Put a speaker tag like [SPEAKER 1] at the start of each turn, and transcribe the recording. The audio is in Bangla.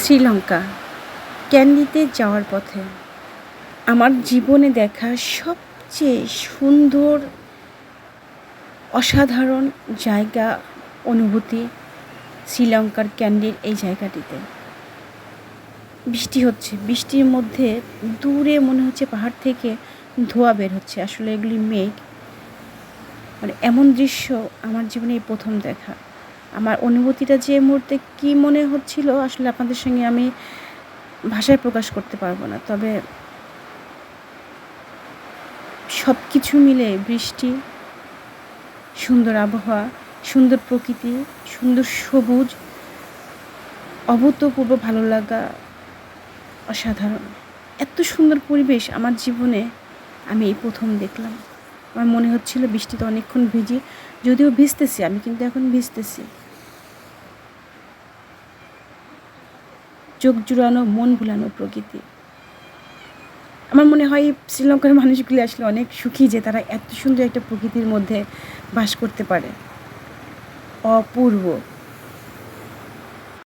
[SPEAKER 1] শ্রীলঙ্কা, ক্যান্ডিতে যাওয়ার পথে আমার জীবনে দেখা সবচেয়ে সুন্দর, অসাধারণ জায়গা, অনুভূতি শ্রীলঙ্কার ক্যান্ডির এই জায়গাটিতে। বৃষ্টি হচ্ছে, বৃষ্টির মধ্যে দূরে মনে হচ্ছে পাহাড় থেকে ধোঁয়া বের হচ্ছে, আসলে এগুলি মেঘ। মানে এমন দৃশ্য আমার জীবনে এই প্রথম দেখা। আমার অনুভূতিটা যে মুহূর্তে কী মনে হচ্ছিল, আসলে আপনাদের সঙ্গে আমি ভাষায় প্রকাশ করতে পারব না। তবে সব কিছু মিলে বৃষ্টি, সুন্দর আবহাওয়া, সুন্দর প্রকৃতি, সুন্দর সবুজ, অভূতপূর্ব ভালো লাগা অসাধারণ। এত সুন্দর পরিবেশ আমার জীবনে আমি এই প্রথম দেখলাম। আমার মনে হচ্ছিল বৃষ্টিতে অনেকক্ষণ ভিজি, যদিও ভিজতেছি, আমি কিন্তু এখন ভিজতেছি। চোখ জুড়ানো, মন ভুলানো প্রকৃতি। আমার মনে হয় শ্রীলঙ্কার মানুষগুলি আসলে অনেক সুখী যে তারা এত সুন্দর একটা প্রকৃতির মধ্যে বাস করতে পারে। অপূর্ব।